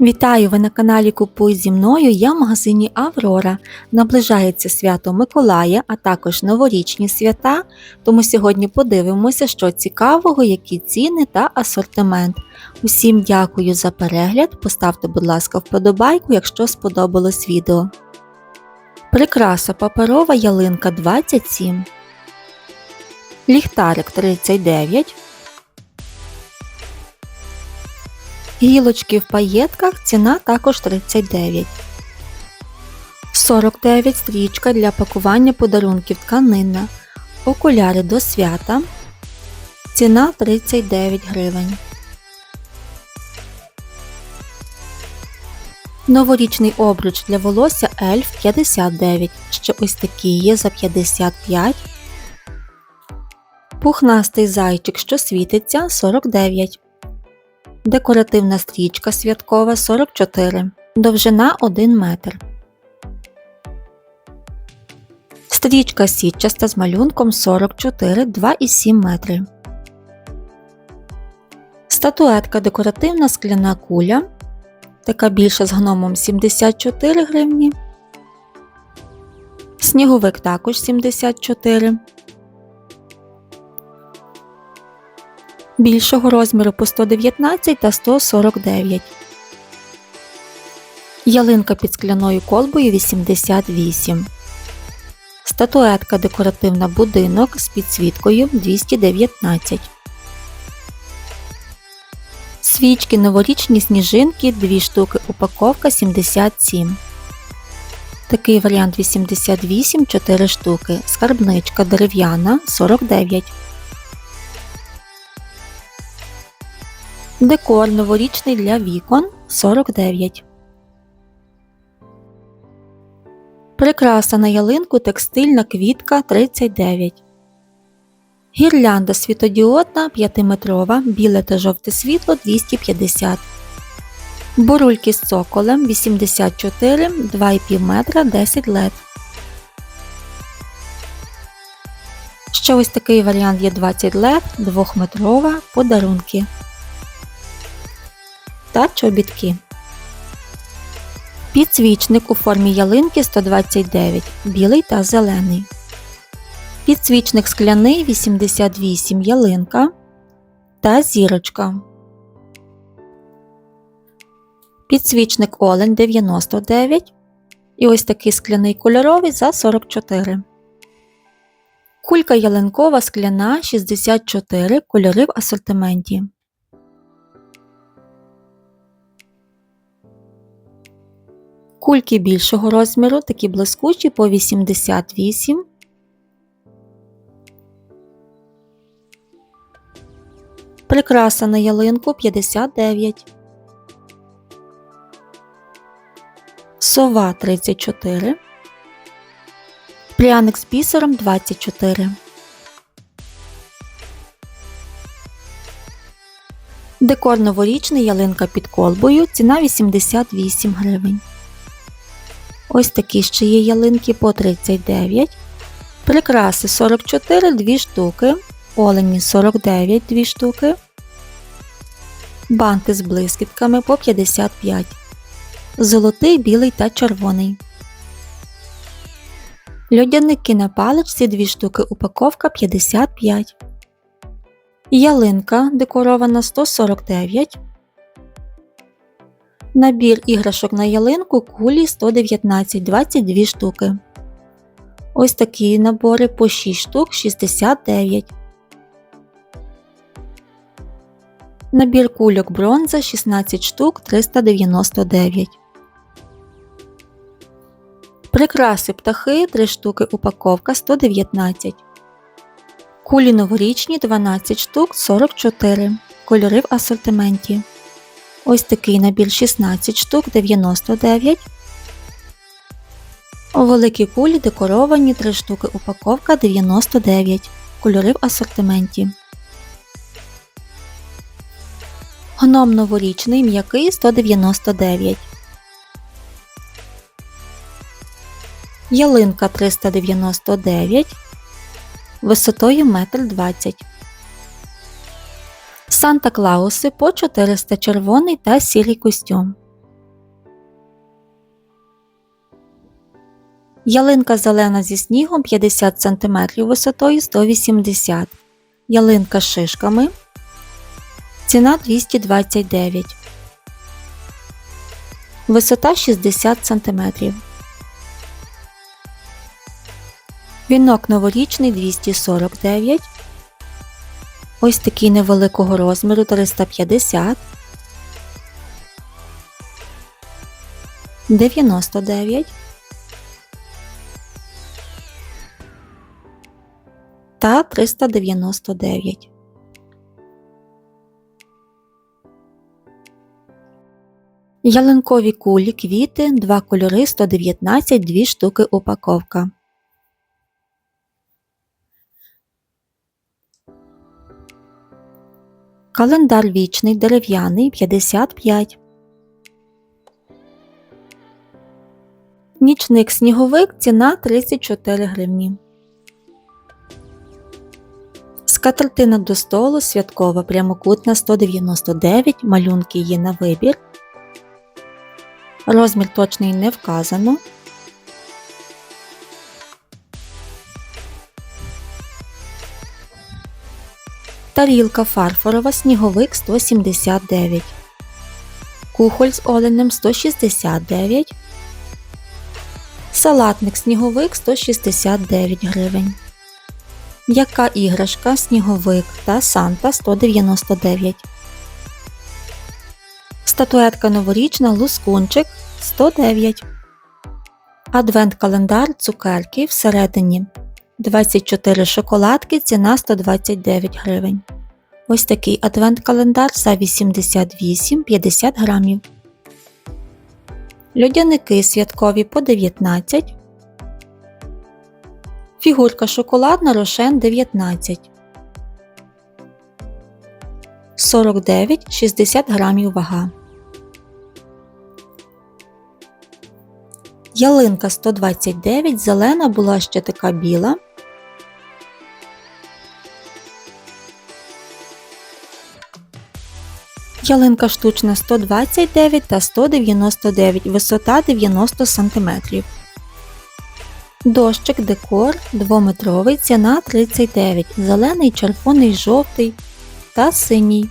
Вітаю! Ви на каналі Купуй зі мною. Я в магазині Аврора. Наближається свято Миколая, а також новорічні свята. Тому сьогодні подивимося, що цікавого, які ціни та асортимент. Усім дякую за перегляд. Поставте, будь ласка, вподобайку, якщо сподобалось відео. Прикраса паперова ялинка 27. Ліхтарик 39. Гілочки в паєтках ціна також 39. 49 стрічка для пакування подарунків тканинна. Окуляри до свята. Ціна 39 гривень. Новорічний обруч для волосся Ельф 59. Ще ось такі є за 55. Пухнастий зайчик, що світиться 49. Декоративна стрічка святкова 44. Довжина 1 метр. Стрічка сітчаста з малюнком 44 2,7 метри. Статуетка декоративна скляна куля. Така більша з гномом 74 гривні. Сніговик також 74 більшого розміру по 119 та 149. Ялинка під скляною колбою 88. Статуетка декоративна будинок з підсвіткою 219. Свічки новорічні сніжинки 2 штуки упаковка 77. Такий варіант 88 4 штуки. Скарбничка дерев'яна 49. Декор новорічний для вікон 49. Прикраса на ялинку текстильна квітка 39. Гірлянда світодіодна 5-метрова, біле та жовте світло 250. Бурульки з цоколем 84 2,5 метра 10 лед. Ще ось такий варіант є 20 лед 2-метрова подарунки та чобітки. Підсвічник у формі ялинки 129, білий та зелений. Підсвічник скляний 88 ялинка та зірочка. Підсвічник олень 99. І ось такий скляний кольоровий за 44. Кулька ялинкова скляна 64 кольори в асортименті. Кульки більшого розміру, такі блискучі по 88. Прикраса на ялинку 59. Сова 34. Пряник з бісером 24. Декор новорічний ялинка під колбою. Ціна 88 гривень. Ось такі ще є ялинки по 39. Прикраси 44 2 штуки. Олені 49 2 штуки. Банти з блискітками по 55. Золотий, білий та червоний. Льодяники на паличці 2 штуки. Упаковка 55. Ялинка декорована 149. Набір іграшок на ялинку кулі 119 22 штуки. Ось такі набори по 6 штук 69. Набір кульок бронза 16 штук 399. Прикраси птахи 3 штуки упаковка 119. Кулі новорічні 12 штук 44. Кольори в асортименті. Ось такий набір 16 штук 99. Великі кулі декоровані 3 штуки упаковка 99. Кольори в асортименті. Гном новорічний м'який 199. Ялинка 399. Висотою 1,20 м. Санта Клауси по 400 червоний та сірий костюм. Ялинка зелена зі снігом 50 см висотою 180 см. Ялинка з шишками. Ціна 229. Висота 60 см. Вінок новорічний 249 см. Ось такий невеликого розміру 350 99 та 399. Ялинкові кулі квіти, два кольори 119, 2 штуки упаковка. Календар вічний дерев'яний 55. Нічник сніговик ціна 34 гривні. Скатертина до столу святкова прямокутна 199, малюнки є на вибір. Розмір точний не вказано. Тарілка фарфорова сніговик 179. Кухоль з оленем 169. Салатник сніговик 169 гривень. Яка іграшка сніговик та Санта 199. Статуетка новорічна лускунчик 109. Адвент календар цукерки всередині 24 шоколадки ціна 129 гривень. Ось такий адвент календар за 88-50 грамів. Льодяники святкові по 19. Фігурка шоколадна рошен 19. 49-60 грамів вага. Ялинка 129, зелена була ще така біла. Ялинка штучна 129 та 199, висота 90 см. Дощик декор 2-метровий, ціна 39, зелений, червоний, жовтий та синій.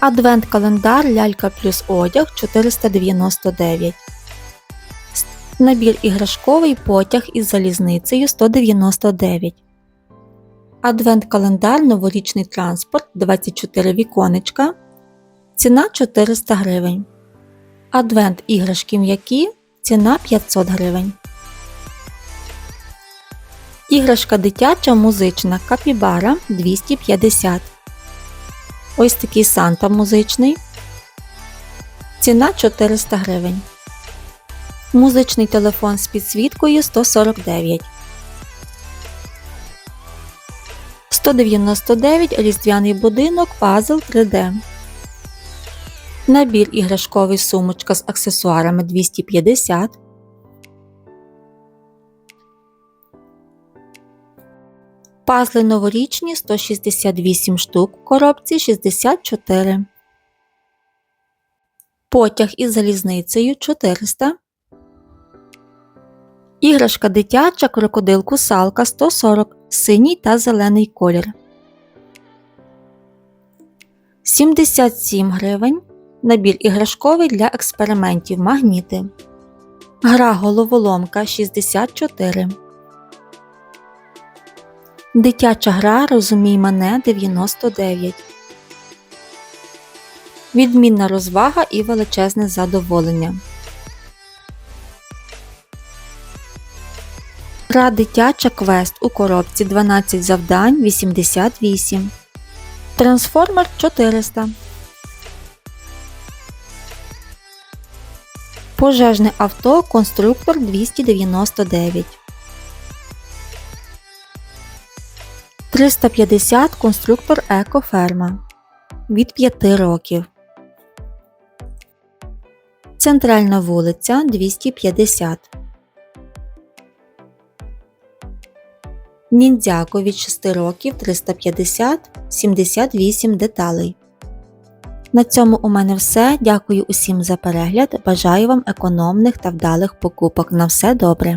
Адвент календар лялька плюс одяг 499. Набір іграшковий потяг із залізницею 199. Адвент календар новорічний транспорт 24 віконечка. Ціна 400 гривень. Адвент іграшки м'які. Ціна 500 гривень. Іграшка дитяча музична капібара 250. Ось такий санта музичний. Ціна 400 гривень. Музичний телефон з підсвіткою 149. 199 різдвяний будинок пазл 3D. Набір іграшковий сумочка з аксесуарами 250. Пазли новорічні 168 штук в коробці 64. Потяг із залізницею 400. Іграшка дитяча крокодил кусалка 140 синій та зелений колір. 77 гривень. Набір іграшковий для експериментів магніти. Гра головоломка 64. Дитяча гра Розумій мене 99. Відмінна розвага і величезне задоволення. Гра дитяча квест у коробці 12 завдань 88. Трансформер 400. Пожежне авто конструктор 299. 350 конструктор Екоферма від 5 років. Центральна вулиця 250. Ніндзяко від 6 років 350 78 деталей. На цьому у мене все. Дякую усім за перегляд. Бажаю вам економних та вдалих покупок. На все добре!